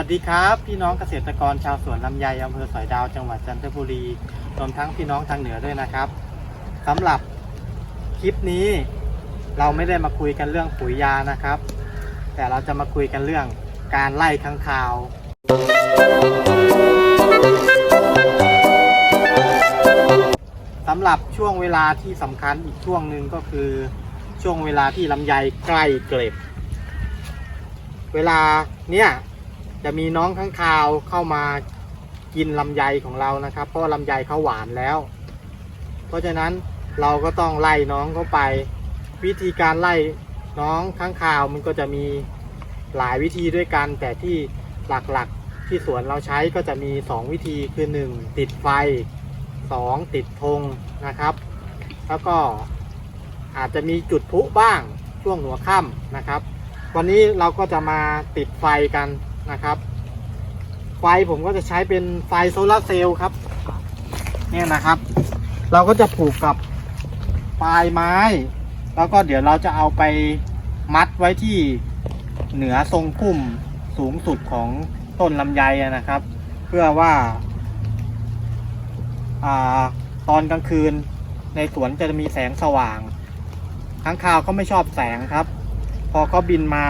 ัสดีครับพี่น้องเกษตรกรชาวสวนลำไยอำเภอสอยดาวจังหวัดจันทบุรีรวมทั้งพี่น้องทางเหนือด้วยนะครับสำหรับคลิปนี้เราไม่ได้มาคุยกันเรื่องปุ๋ยยานะครับ แต่เราจะมาคุยกันเรื่องการไล่ค้างคาวสำหรับช่วงเวลาที่สำคัญอีกช่วงหนึ่งก็คือช่วงเวลาที่ลำไยใกล้เกล็บ เวลาเนี่ย จะมีน้องข้างคาวเข้ามากินลำไยของเรานะครับ เพราะลำไยเขาหวานแล้ว เพราะฉะนั้นเราก็ต้องไล่น้องเข้าไป วิธีการไล่น้องข้างคาวมันก็จะมีหลายวิธีด้วยกัน แต่ที่หลักๆที่สวนเราใช้ก็จะมี 2 วิธีคือ 1 ติดไฟ 2 ติดธงนะครับ แล้วก็อาจจะมีจุดพุบ้างช่วงหัวค่ำนะครับ วันนี้เราก็จะมาติดไฟกัน นะครับ ไฟผมก็จะใช้เป็นไฟโซลาร์เซลล์ครับ เนี่ยนะครับ เราก็จะผูกกับปลายไม้ แล้วก็เดี๋ยวเราจะเอาไปมัดไว้ที่เหนือทรงพุ่มสูงสุดของต้นลำไยนะครับ เพื่อว่าอาตอนกลางคืนในสวนจะมีแสงสว่างค้างคาวก็ไม่ชอบแสงครับ พอเขาบินมา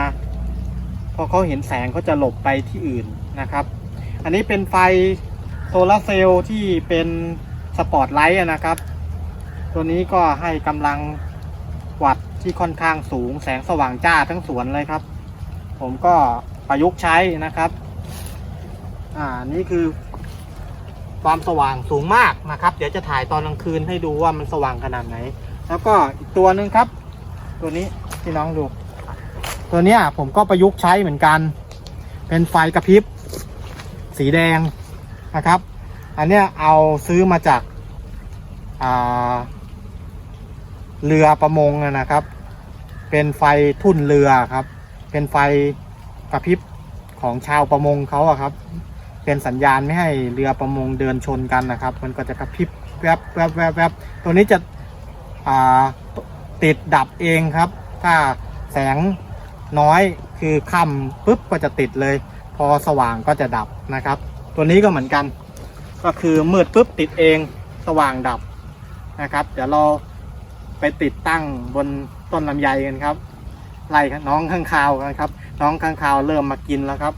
พอเขาเห็นแสงเขาจะหลบไปที่อื่นนะครับ อันนี้เป็นไฟโซลาเซลล์ที่เป็นสปอตไลท์นะครับ ตัวนี้ก็ให้กำลังวัดที่ค่อนข้างสูงแสงสว่างจ้าทั้งสวนเลยครับ ผมก็ประยุกต์ใช้นะครับ อ่านี่คือ ความสว่างสูงมากนะครับ เดี๋ยวจะถ่ายตอนกลางคืนให้ดูว่ามันสว่างขนาดไหน แล้วก็อีกตัวหนึ่งครับ ตัวนี้ที่น้องดู ตัวเนี้ยผมก็ประยุกต์ใช้เหมือนกัน เป็นไฟกระพริบ สีแดงนะครับ อันเนี้ยเอาซื้อมาจากาเรือประมงนะครับ เป็นไฟทุ่นเรือครับ เป็นไฟกระพริบของชาวประมงเขาอะครับ เป็นสัญญาณไม่ให้เรือประมงเดินชนกันนะครับ มันก็จะกระพริบแวบแวบแวบแวบตัวนี้จะติดดับเองครับ ถ้าแสง น้อยคือค่ำปุ๊บก็จะติดเลย พอสว่างก็จะดับนะครับ ตัวนี้ก็เหมือนกัน ก็คือมืดปุ๊บติดเองสว่างดับนะครับ เดี๋ยวเราไปติดตั้งบนต้นลำไยกันครับไล่น้องข้างคาวกันครับ น้องข้างคาวเริ่มมากินแล้วครับ